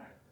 on it.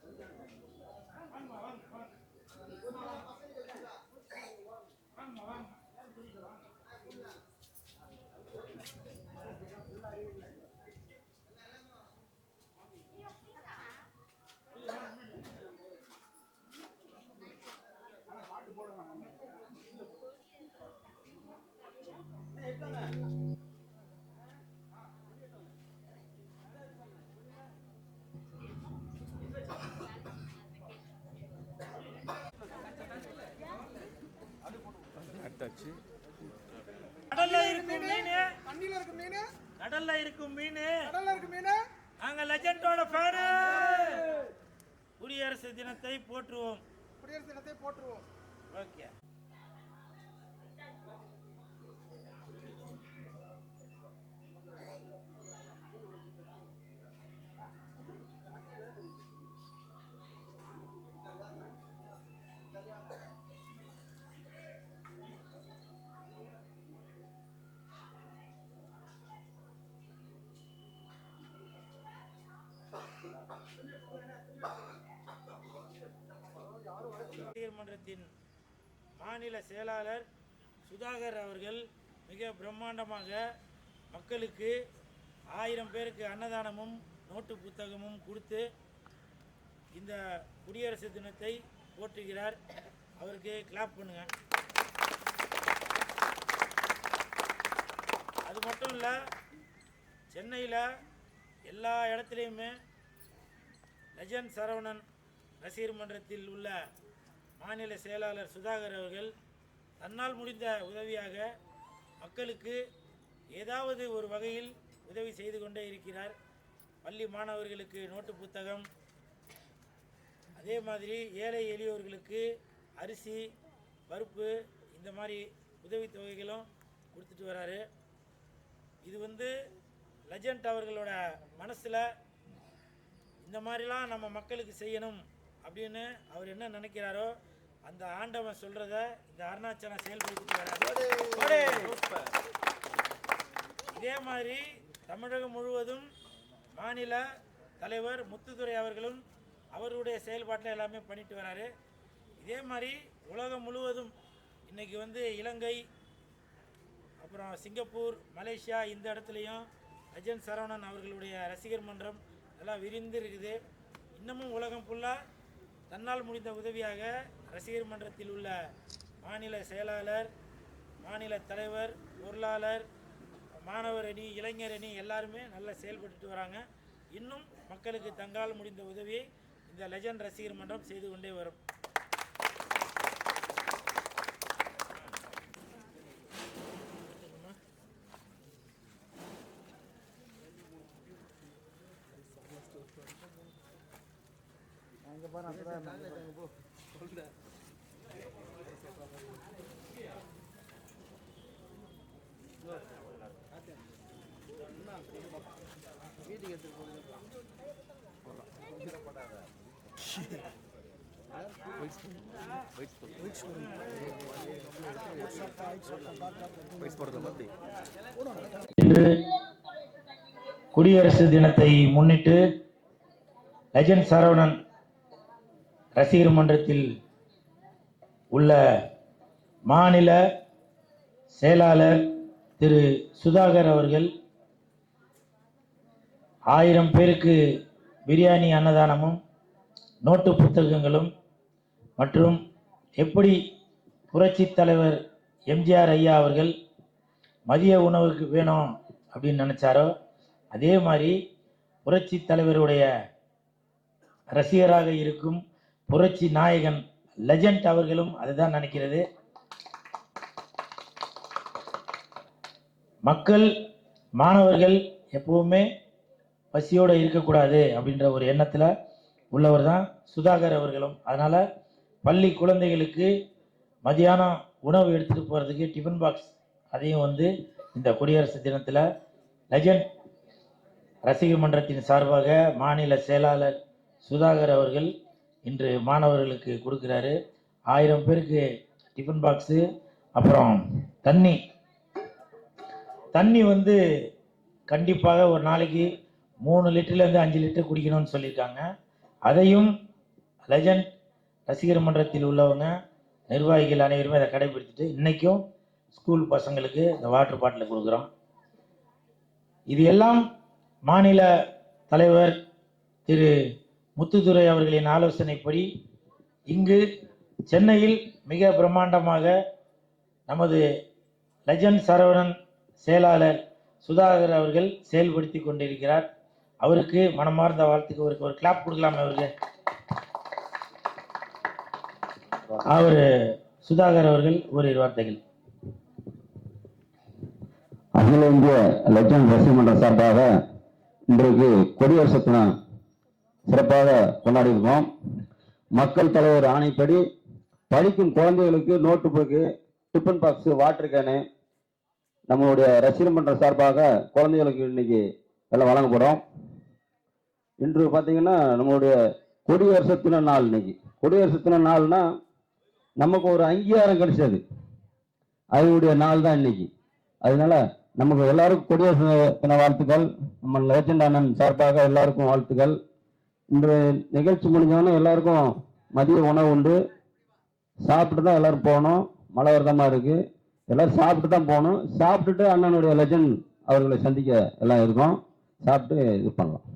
போட்டாச்சு கடல்ல இருக்கும் மீன். தண்ணியில இருக்கு மீன். கடல்ல இருக்கும் மீன். கடல்ல இருக்கு மீன். நாங்க லெஜண்டோட ஃபேனு. குடியரசு தினத்தை போற்றுவோம். குடியரசு தினத்தை போற்றுவோம். ஓகே. மன்றத்தின் மாநில செயலாளர் சுதாகர் அவர்கள் மிக பிரம்மாண்டமாக மக்களுக்கு ஆயிரம் பேருக்கு அன்னதானமும் நோட்டு புத்தகமும் கொடுத்து இந்த குடியரசு தினத்தை போற்றுகிறார். அவருக்கு கிளாப் பண்ணுங்க. அது மட்டும் இல்லை சென்னையில் எல்லா இடத்துலையுமே லெஜண்ட் சரவணன் ரசிகர் மன்றத்தில் உள்ள மாநில செயலாளர் சுதாகர் அவர்கள் தன்னால் முடிந்த உதவியாக மக்களுக்கு ஏதாவது ஒரு வகையில் உதவி செய்து கொண்டே இருக்கிறார். பள்ளி மாணவர்களுக்கு நோட்டு புத்தகம் அதே மாதிரி ஏழை எளியோர்களுக்கு அரிசி பருப்பு இந்த மாதிரி உதவித்தொகைகளும் கொடுத்துட்டு வராரு. இது வந்து லெஜண்ட் அவர்களோட மனசில் இந்த மாதிரிலாம் நம்ம மக்களுக்கு செய்யணும் அப்படின்னு அவர் என்ன நினைக்கிறாரோ அந்த ஆண்டவன் சொல்றத இந்த அருணாச்சலம் செயல்படுத்திட்டு வராரு. இதே மாதிரி தமிழகம் முழுவதும் மாநில தலைவர் முத்துதுரை அவர்களும் அவருடைய செயல்பாட்டில் எல்லாமே பண்ணிட்டு வராரு. இதே மாதிரி உலகம் முழுவதும் இன்னைக்கு வந்து இலங்கை அப்புறம் சிங்கப்பூர் மலேசியா இந்த இடத்துலையும் அஜன் சரவணன் அவர்களுடைய ரசிகர் மன்றம் எல்லாம் விரிந்து இருக்குது இன்னமும் உலகம் ஃபுல்லாக தன்னால் முடிந்த உதவியாக ரசிகர் மன்றத்தில் உள்ள மாநில செயலாளர் மாநில தலைவர் பொருளாளர் மாணவர் அணி இளைஞர் அணி எல்லாருமே நல்லா செயல்பட்டுட்டு வராங்க. இன்னும் மக்களுக்கு தங்களால் முடிந்த உதவியை இந்த லெஜண்ட் ரசிகர் மன்றம் செய்து கொண்டே வரும். இன்று குடியரசு தினத்தை முன்னிட்டு லெஜண்ட் சரவணன் ரசிகர் மன்றத்தில் உள்ள மாநில செயலாளர் திரு சுதாகர் அவர்கள் ஆயிரம் பேருக்கு பிரியாணி அன்னதானமும் நோட்டு புத்தகங்களும் மற்றும் எப்படி புரட்சித் தலைவர் எம்ஜிஆர் ஐயா அவர்கள் மதிய உணவுக்கு வேணும் அப்படின்னு நினச்சாரோ அதே மாதிரி புரட்சி தலைவருடைய ரசிகராக இருக்கும் புரட்சி நாயகன் லெஜண்ட் அவர்களும் அதுதான் நினைக்கிறது. மக்கள் மாணவர்கள் எப்பவுமே பசியோடு இருக்கக்கூடாது அப்படின்ற ஒரு எண்ணத்தில் உள்ளவர் தான் சுதாகர் அவர்களும். அதனால் பள்ளி குழந்தைகளுக்கு மதியானம் உணவு எடுத்துகிட்டு போகிறதுக்கு டிஃபன் பாக்ஸ் அதையும் வந்து இந்த குடியரசு தினத்தில் லெஜண்ட் ரசிகர் மன்றத்தின் சார்பாக மாநில செயலாளர் சுதாகர் அவர்கள் இன்று மாணவர்களுக்கு கொடுக்குறாரு. ஆயிரம் பேருக்கு டிஃபன் பாக்ஸு அப்புறம் தண்ணி தண்ணி வந்து கண்டிப்பாக ஒரு நாளைக்கு மூணு லிட்டர்லேருந்து அஞ்சு லிட்டர் குடிக்கணும்னு சொல்லியிருக்காங்க. அதையும் லெஜண்ட் ரசிகர் மன்றத்தில் உள்ளவங்க நிர்வாகிகள் அனைவருமே அதை கடைபிடிச்சிட்டு இன்றைக்கும் ஸ்கூல் பசங்களுக்கு இந்த வாட்டர் பாட்டில் கொடுக்குறோம். இது எல்லாம் மாநில தலைவர் திரு முத்துதுரை அவர்களின் ஆலோசனைப்படி இங்கு சென்னையில் மிக பிரம்மாண்டமாக நமது லெஜண்ட் சரவணன் செயலாளர் சுதாகர் அவர்கள் செயல்படுத்தி கொண்டிருக்கிறார். அவருக்கு மனமார்ந்த வாழ்த்துக்கு அவருக்கு ஒரு கிளாப் கொடுக்கலாமே அவருக்கு. அவர் சுதாகர் அவர்கள் ஓரிரு வார்த்தைகள். அகில இந்திய லட்சம் ரசிகமன்ற சார்பாக இன்றைக்கு கொடியரசு தினம் சிறப்பாக கொண்டாடி இருக்கோம் மக்கள் தலைவர் ஆணைப்படி படிக்கும் குழந்தைகளுக்கு note book tiffin box water can நம்மளுடைய ரசிகர் மன்ற சார்பாக குழந்தைகளுக்கு இன்னைக்கு எல்லாம் வழங்கப்படும் இன்று பார்த்தீங்கன்னா நம்மளுடைய குடியரசு தின நாள் இன்னைக்கு. குடியரசு தின நாள்னா நமக்கு ஒரு அங்கீகாரம் கிடைச்சது. அதனுடைய நாள் தான் இன்னைக்கு. அதனால நமக்கு எல்லாருக்கும் குடியரசு தின வாழ்த்துக்கள். நம்ம லெஜண்ட் அண்ணன் சார்பாக எல்லாருக்கும் வாழ்த்துக்கள். இன்று நிகழ்ச்சி முடிஞ்சவொடனே எல்லாருக்கும் மதிய உணவு உண்டு. சாப்பிட்டு தான் எல்லாரும் போகணும். மழை வருதமாக இருக்குது எல்லாரும் சாப்பிட்டு தான் போகணும். சாப்பிட்டுட்டு அண்ணனுடைய லெஜண்ட் அவர்களை சந்திக்க எல்லாம் இருக்கோம். சாப்பிட்டு இது பண்ணலாம்.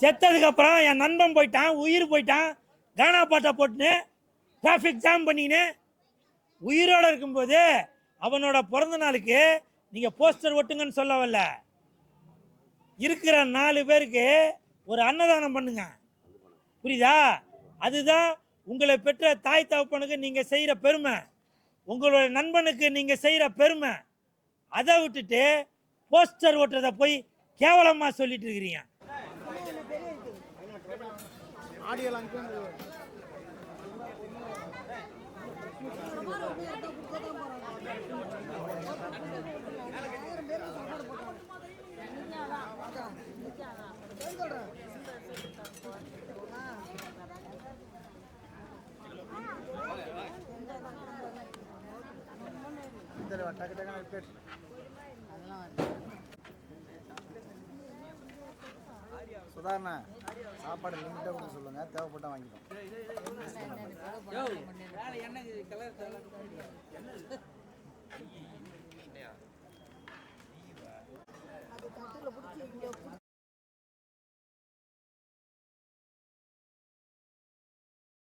செத்ததுக்கு அப்புறம் என் நண்பன் போயிட்டான் உயிர் போயிட்டான். கானா பாட்டை போட்டுன்னு டிராஃபிக் ஜாம் பண்ணிக்கின்னு உயிரோட இருக்கும்போது அவனோட பிறந்த நாளுக்கு நீங்கள் போஸ்டர் ஒட்டுங்கன்னு சொல்ல வரல. இருக்கிற நாலு பேருக்கு ஒரு அன்னதானம் பண்ணுங்க. புரியுதா? அதுதான் உங்களை பெற்ற தாய் தகப்பனுக்கு நீங்கள் செய்கிற பெருமை. உங்களோட நண்பனுக்கு நீங்கள் செய்கிற பெருமை. அதை விட்டுட்டு போஸ்டர் ஓட்டுறதை போய் கேவலமாக சொல்லிட்டு இருக்கிறீங்க. டக்கு டக்குன்னு டக்கு ரிப்பேட் சுதாரணா சாப்பாடு லிமிட்டாக கொடுக்க சொல்லுங்க. தேவைப்பட்டால் வாங்கிக்கோம் அது தட்டில் பிடிச்சி இங்கே